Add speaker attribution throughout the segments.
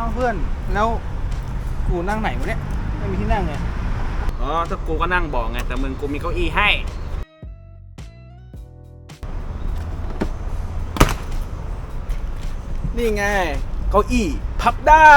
Speaker 1: อ้าวเพื่อนแล้วกูนั่งไหนวะเนี่ยไม่มีที่นั่งไง
Speaker 2: อ๋อถ้ากูก็นั่งเบอกไง แต่มึงกูมีเก้าอี้ให้ นี่ไง เก้าอี้พับได้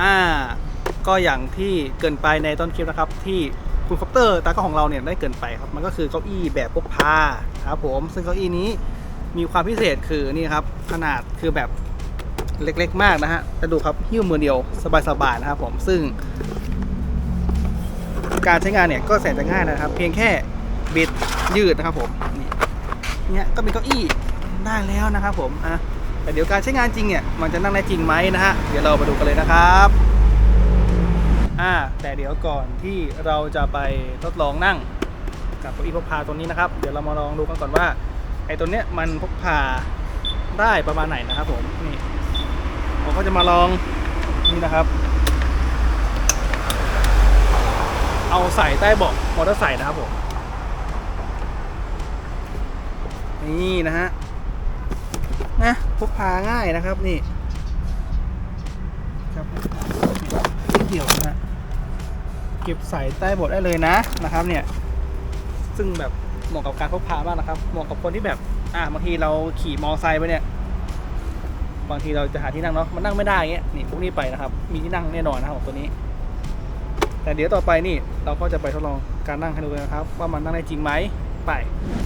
Speaker 1: อ่าก็อย่างที่เกินไปในต้นคลิปนะครับ ที่คุณคอปเตอร์ตากล้องของเราเนี่ยได้เกินไปครับ มันก็คือเก้าอี้แบบพกพาครับผมซึ่งเก้าอี้นี้มีความพิเศษคือนี่ครับขนาดคือแบบเล็กๆ มากนะฮะแต่ดูครับหิ้วมือเดียวสบายๆนะครับผมซึ่ง การใช้งานเนี่ยก็แสนจะง่ายนะครับ เพียงแค่บิดยืดนะครับผมนี่เนี่ยก็เป็นเก้าอี้ได้แล้วนะครับผมอะ แต่เดี๋ยวการใช้งานจริงเนี่ยมันจะนั่งได้จริงไหมนะฮะเดี๋ยวเรามาดูกันเลยนะครับอ่าแต่เดี๋ยวก่อนที่เราจะไปทดลองนั่งกับเก้าอี้พกพาตัวนี้นะครับ เดี๋ยวเรามาลองดูกันก่อนว่าไอ้ตัวเนี้ยมันพกพาได้ประมาณไหนนะครับผมนี่เราก็จะมาลองนี่นะครับ เอาใส่ใต้เบาะมอเตอร์ไซค์นะครับผมนี่นะฮะ นะพกพาง่ายนะครับนี่ครับนิดเดียวนะเก็บใส่ใต้บทได้เลยนะนะครับ เนี่ย ซึ่งแบบเหมาะกับการพกพามากนะครับเหมาะกับคนที่แบบ อ่าบางทีเราขี่มอไซค์ไปเนี่ยบางทีเราจะหาที่นั่งเนาะมันนั่งไม่ได้เงี้ยนี่พวกนี้ไปนะครับ มีที่นั่งแน่นอนนะครับของตัวนี้ แต่เดี๋ยวต่อไปนี่เราก็จะไปทดลองการนั่งให้ดูกันนะครับ ว่ามันนั่งได้จริงไหมไป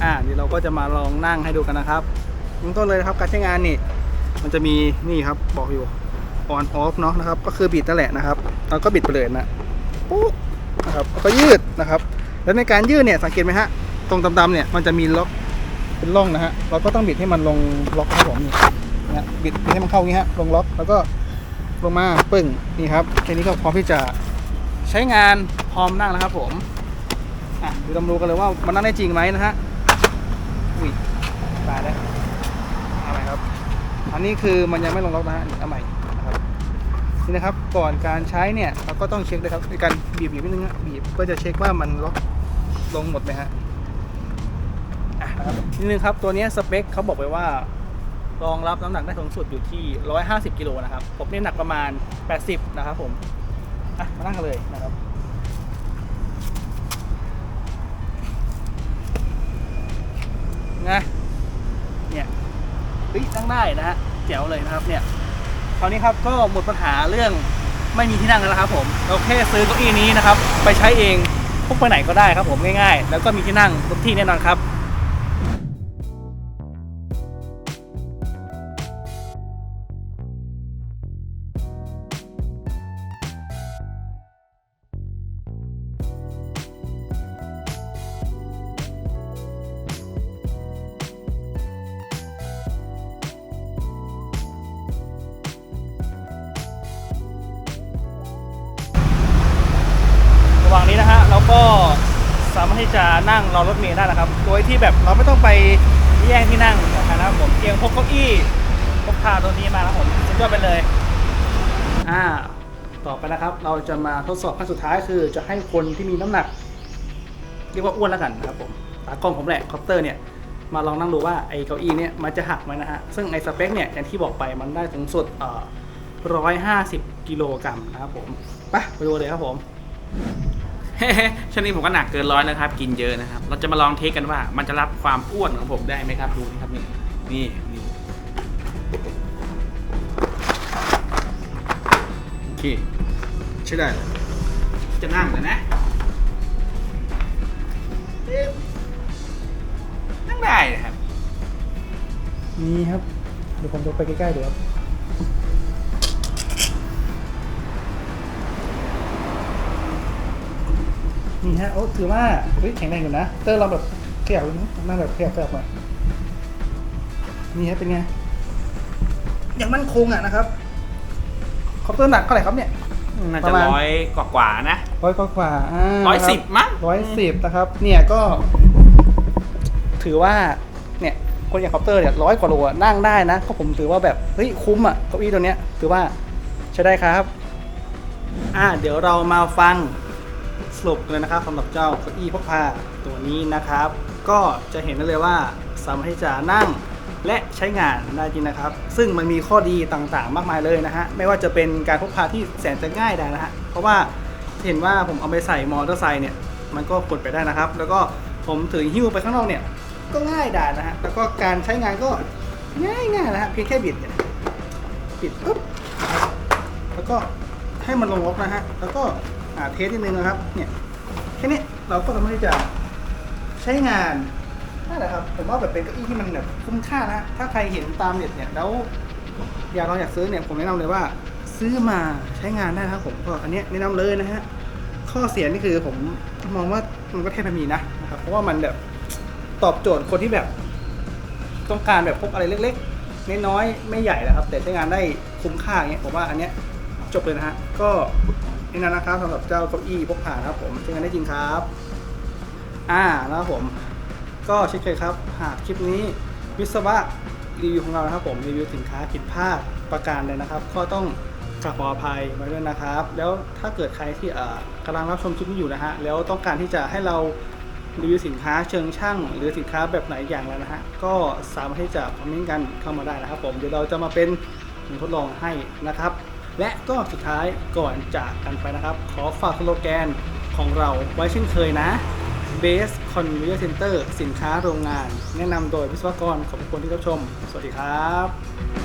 Speaker 1: อ่าเดี๋ยวเราก็จะมาลองนั่งให้ดูกันนะครับ ริ่มต้นเลยนะครับการใช้งานนี่มันจะมีนี่ครับบอกอยู่ on off เนาะนะครับ ก็คือบิดนั่นแหละนะครับเราก็บิดไปเลยนะปุ๊บนะครับก็ยืดนะครับ แล้วในการยืดเนี่ยสังเกตไหมฮะตรงดำๆเนี่ยมันจะมีล็อกเป็นร่องนะฮะเราก็ต้องบิดให้มันลงล็อกครับผมนี่นะบิดให้มันเข้างนี้ฮะลงล็อกแล้วก็ลงมาปึ้งนี่ครับแค่นี้ก็พร้อมที่จะใช้งานพร้อมนั่งนะครับผมอะดูดำดูกันเลยว่ามันนั่งได้จริงไหมนะฮะอุ้ยตายแล้วเอาใหม่ครับ อันนี้คือมันยังไม่ลงล็อกนะฮะอันนี้เอาใหม่นะครับนี่นะครับก่อนการใช้เนี่ยเราก็ต้องเช็คเลยครับในการบีบบีบนิดนึงนะบีบเพื่อจะเช็คว่ามันล็อกลงหมดไหมฮะอะนะครับนิดนึงครับตัวนี้สเปคเขาบอกไว้ว่ารองรับน้ำหนักได้สูงสุดอยู่ที่ 150 กิโลนะครับ ผมนี่หนักประมาณ 80 นะครับผม อะ มานั่งกันเลยนะครับ นะ งได้นะฮะแจ๋วเลยนะครับเนี่ยคราวนี้ครับก็หมดปัญหาเรื่องไม่มีที่นั่งแล้วครับผมเราแค่ซื้อเก้าอี้นี้นะครับ ไปใช้เองพกไปไหนก็ได้ครับผมง่ายๆ แล้วก็มีที่นั่งทุกที่แน่นอนครับ ระหว่างนี้นะฮะเราก็สามารถที่จะนั่งรอรถเมล์ได้นะครับ โดยที่แบบเราไม่ต้องไปแย่งที่นั่งนะครับผมเพียงพกเก้าอี้พกพาตัวนี้มาแล้วผมสุดยอดไปเลยอ่าต่อไปนะครับ เราจะมาทดสอบขั้นสุดท้ายคือ จะให้คนที่มีน้ำหนัก เรียกว่าอ้วนแล้วกันนะครับผมตากล้องผมแหละคอปเตอร์เนี่ยมาลองนั่งดูว่าไอ้เก้าอี้เนี่ยมันจะหักไหมนะฮะซึ่งไอ้สเปคเนี่ยอย่างที่บอกไปมันได้ถึงสุดเอ่อร้อยห้าสิบกิโลกรัมนะครับผมไปไปดูเลยครับผม
Speaker 2: ช่วงนี้ผมก็หนักเกินร้อยนะครับ กินเยอะนะครับ เราจะมาลองเทสกันว่า มันจะรับความอ้วนของผมได้ไหมครับ ดูนี่ครับนี่นี่นี่โอเค
Speaker 1: ใช่ได้เลย
Speaker 2: จะนั่งเลยนะนั่งได้นะครับ
Speaker 1: นี่ครับ เดี๋ยวผมจะไปใกล้ๆเดี๋ยวครับ นี่ฮะโอ้ถือว่าเฮ้ยแข็งแรงอยู่นะ เตอร์เราแบบขยับเลยนะนั่งแบบขยับขยับมานี่ฮะเป็นไงอย่างมั่นคงอะนะครับคอปเตอร์หนักเท่าไหร่ครับเนี่ย
Speaker 2: น่า
Speaker 1: ป
Speaker 2: จะ
Speaker 1: ระมาณ
Speaker 2: ร้อยกว่าๆนะ
Speaker 1: ร้อยกว่าๆา
Speaker 2: ร้อยสิบมั้ง
Speaker 1: ร้อยสิบนะครับ เนี่ยก็ ถือว่า เนี่ยคนอย่างคอปเตอร์เนี่ยร้อยกว่าโลอะนั่งได้นะก็ผมถือว่าแบบเฮ้ยคุ้มอะเก้าอี้ตัวเนี้ยถือว่าใช้ได้ครับ อ่าเดี๋ยวเรามาฟัง สรุปเลยนะครับสำหรับเจ้าเก้าอี้พกพาตัวนี้นะครับ ก็จะเห็นได้เลยว่าสามารถที่จะนั่งและใช้งานได้จริงนะครับ ซึ่งมันมีข้อดีต่างๆ มากมายเลยนะฮะ ไม่ว่าจะเป็นการพกพาที่แสนจะง่ายได้นะฮะ เพราะว่าเห็นว่าผมเอาไปใส่มอเตอร์ไซค์เนี่ย มันก็กดไปได้นะครับ แล้วก็ผมถือหิ้วไปข้างนอกเนี่ย ก็ง่ายได้นะฮะ แล้วก็การใช้งานก็ง่ายๆนะฮะ เพียงแค่บิดเนี่ยบิดปุ๊บ แล้วก็ให้มันลงล็อกนะฮะ แล้วก็ เทสนิดนึงนะครับ เนี่ยแค่นี้เราก็สามารถที่จะใช้งานนั่นแหละครับผมว่าแบบเป็นเก้าอี้ที่มันแบบคุ้มค่านะถ้าใครเห็นตามเน็ตเนี่ยแล้วอยากลองอยากซื้อเนี่ยผมแนะนำเลยว่าซื้อมาใช้งานได้นะครับผมก็อันนี้แนะนำเลยนะฮะข้อเสียนี่คือผมมองว่ามันก็แทบไม่มีนะนะครับเพราะว่ามันแบบตอบโจทย์คนที่แบบ ต้องการแบบพกอะไรเล็กๆน้อยๆไม่ใหญ่นะครับ แต่ใช้งานได้คุ้มค่าอย่างเงี้ยผมว่าอันเนี้ยจบเลยนะฮะก็ นี่นะนะครับสำหรับเจ้าเก้าอี้พกพานะครับผมใช้งานได้จริงครับ อ่านะครับผม ก็เช่นเคยครับ หากคลิปนี้วิศวะรีวิวของเรานะครับผมรีวิวสินค้าผิดพลาดประการใดนะครับ ก็ต้องกราบขออภัยไว้ด้วยนะครับ แล้วถ้าเกิดใครที่กำลังรับชมคลิปนี้อยู่นะฮะแล้วต้องการที่จะให้เรารีวิวสินค้าเชิงช่าง หรือสินค้าแบบไหนอย่างไรนะฮะก็สามารถที่จะคอมเมนต์กันเข้ามาได้นะครับผมเดี๋ยวเราจะมาเป็นทดลองให้นะครับ และก็สุดท้ายก่อนจากกันไปนะครับ ขอฝากสโลแกนของเราไว้เช่นเคยนะ Base Conveyor Center สินค้าโรงงาน แนะนำโดยวิศวกรขอบคุณที่รับชม สวัสดีครับ